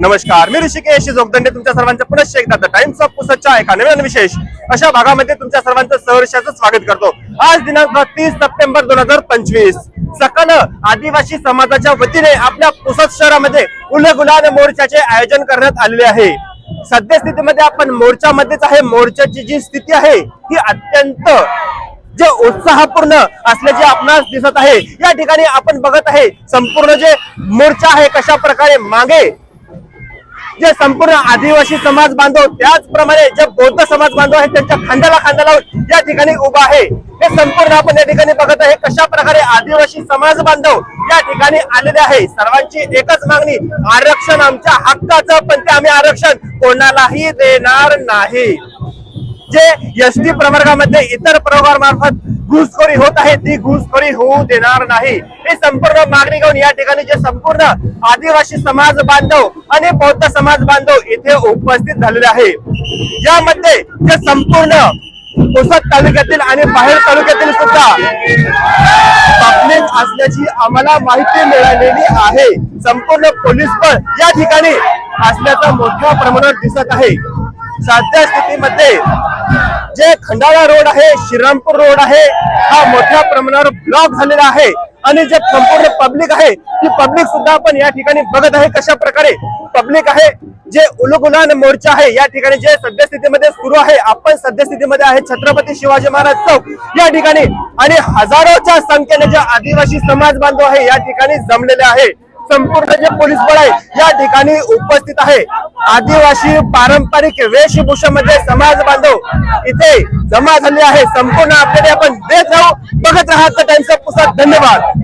नमस्कार मी ऋषिकेश जोगदंडे तुमच्या सर्वांचं पुनश्च एकदा द टाइम्स ऑफ पुसदच्या एका नवीन विशेष अशा भागामध्ये तुमच्या सर्वांचं सहर्षाचं स्वागत करतो. आज दिनांक तीस सप्टेंबर दोन हजार पंचवीस. सकल आदिवासी समाजाच्या वतीने आपल्या पुसद शहरामध्ये उलगुलान मोर्चाचे आयोजन करण्यात आलेले आहे. सद्यस्थितीमध्ये आपण मोर्चामध्येच आहे. मोर्चाची जी स्थिती आहे ती अत्यंत जे उत्साहपूर्ण असल्याचे आपणास दिसत आहे. या ठिकाणी आपण बघत आहे संपूर्ण जे मोर्चा आहे कशा प्रकारे मागे जे संपूर्ण आदिवासी समाज बांधव त्याचप्रमाणे जे बौद्ध समाज बांधव आहेत त्यांच्या खांद्याला खांदा लावून या ठिकाणी उभा आहे. हे संपूर्ण आपण या ठिकाणी बघत आहे कशा प्रकारे आदिवासी समाज बांधव या ठिकाणी आलेले आहे. सर्वांची एकच मागणी आरक्षण आमच्या हक्काचं पण ते आम्ही आरक्षण कोणालाही देणार नाही. जे एस टी प्रवर्गामध्ये इतर प्रवर्गामार्फत घुसखोरी होत आहे ती घुसखोरी होऊ देणार नाही. हे संपूर्ण मागणी घेऊन या ठिकाणी जे संपूर्ण आदिवासी समाज बांधव आणि बौद्ध समाज बांधव इथे उपस्थित झालेले आहे. यामध्ये जे संपूर्ण पुसद तालुक्यातील आणि बाहेर तालुक्यातील सुद्धा पब्लिक असल्याची आम्हाला माहिती मिळालेली आहे. संपूर्ण पोलीस बळ या ठिकाणी असल्याचं मोठ्या प्रमाणात दिसत आहे. सध्या स्थितीमध्ये जे खंडाळा रोड आहे श्रीरामपूर रोड आहे हा मोठ्या प्रमाणावर ब्लॉक झालेला आहे. आणि जे संपूर्ण पब्लिक आहे ती पब्लिक सुद्धा आपण या ठिकाणी बघत आहे कशा प्रकारे पब्लिक आहे. जे उलगुलान मोर्चा आहे या ठिकाणी जे सद्यस्थितीमध्ये सुरू आहे आपण सद्यस्थितीमध्ये आहे छत्रपती शिवाजी महाराज चौक. या ठिकाणी आणि हजारोच्या संख्येने जे आदिवासी समाज बांधव आहे या ठिकाणी जमलेले आहे. संपूर्ण जे पोलीस बळ आहे या ठिकाणी उपस्थित आहे. आदिवासी पारंपरिक वेशभूषामध्ये समाज बांधव. इथे जमा झाले आहे. संपूर्ण आपल्याला आपण देत राहू. बघत राहा टाइम्स ऑफ पुस्तक धन्यवाद.